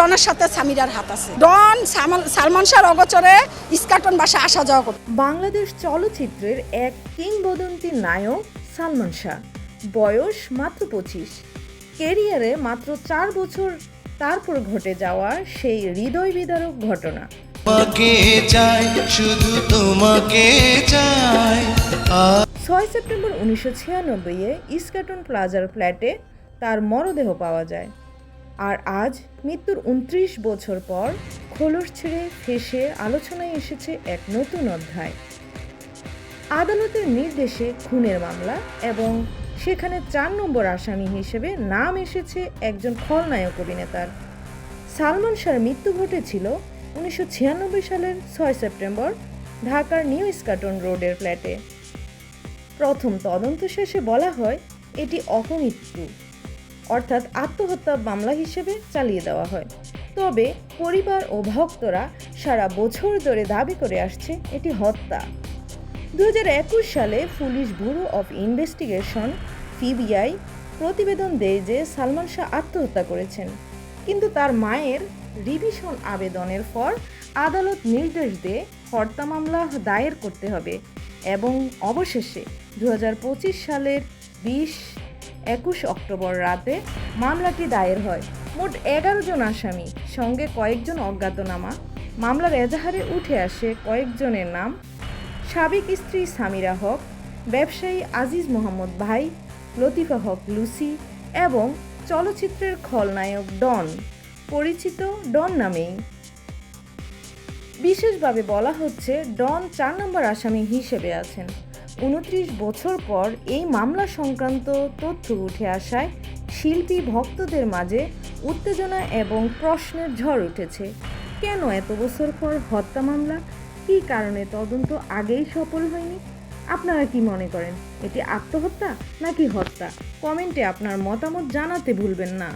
ডনের সাথে সামিরার হাত আছে। ডন সালমান শাহর অগচরে ইস্কাটন বাসা আসা যাওয়া করত। বাংলাদেশ চলচ্চিত্রের এক কিংবদন্তি নায়ক সালমান শাহ। বয়স মাত্র পঁচিশ। কেরিয়ারে মাত্র চার বছর তারপর ঘটে যাওয়া সেই হৃদয় বিদারক ঘটনা। তোমাকে চাই শুধু তোমাকে চাই। ছয় সেপ্টেম্বর উনিশশো ছিয়ানব্বইয়ে ইস্কাটন প্লাজার ফ্ল্যাটে তার মরদেহ পাওয়া যায়। আর আজ মৃত্যুর উনত্রিশ বছর পর খোলস ছেড়ে ফেসে আলোচনায় এসেছে এক নতুন অধ্যায়। আদালতের নির্দেশে খুনের মামলা এবং সেখানে চার নম্বর আসামি হিসেবে নাম এসেছে একজন খলনায়ক অভিনেতার। সালমান শাহর মৃত্যু ঘটেছিল উনিশশো ছিয়ানব্বই সালের ছয় সেপ্টেম্বর ঢাকার নিউ ইস্কাটন রোডের ফ্ল্যাটে। প্রথম তদন্ত শেষে বলা হয় এটি অপমৃত্যু। অর্থাৎ আত্মহত্যা মামলা হিসেবে চালিয়ে দেওয়া হয়। তবে পরিবার ও ভক্তরা সারা বছর ধরে দাবি করে আসছে এটি হত্যা। দু হাজার একুশ সালে police bureau of investigation, CBI, প্রতিবেদন দেয় যে সালমান শাহ আত্মহত্যা করেছেন। কিন্তু তার মায়ের রিভিশন আবেদনের পর আদালত নির্দেশ দিয়ে হত্যা মামলা দায়ের করতে হবে এবং অবশেষে দু হাজার পঁচিশ সালের বিশ একুশ অক্টোবর রাতে মামলাটি দায়ের হয়। মোট এগারো জন আসামি, সঙ্গে কয়েকজন অজ্ঞাতনামা। মামলার এজাহারে উঠে আসে কয়েকজনের নাম। সাবেক স্ত্রী সামিরা হক, ব্যবসায়ী আজিজ মোহাম্মদ ভাই, লতিফা হক লুসি এবং চলচ্চিত্রের খলনায়ক ডন, পরিচিত ডন নামেই। বিশেষভাবে বলা হচ্ছে, ডন চার নম্বর আসামি হিসেবে আছেন। উনত্রিশ বছর পর এই মামলা সংক্রান্ত তথ্য উঠে আসায় শিল্পী ভক্তদের মাঝে উত্তেজনা এবং প্রশ্নের ঝড় উঠেছে। কেন এত বছর পর হত্যা মামলা? কী কারণে তদন্ত আগেই সফল হয়নি? আপনারা কি মনে করেন, এটি আত্মহত্যা নাকি হত্যা? কমেন্টে আপনার মতামত জানাতে ভুলবেন না।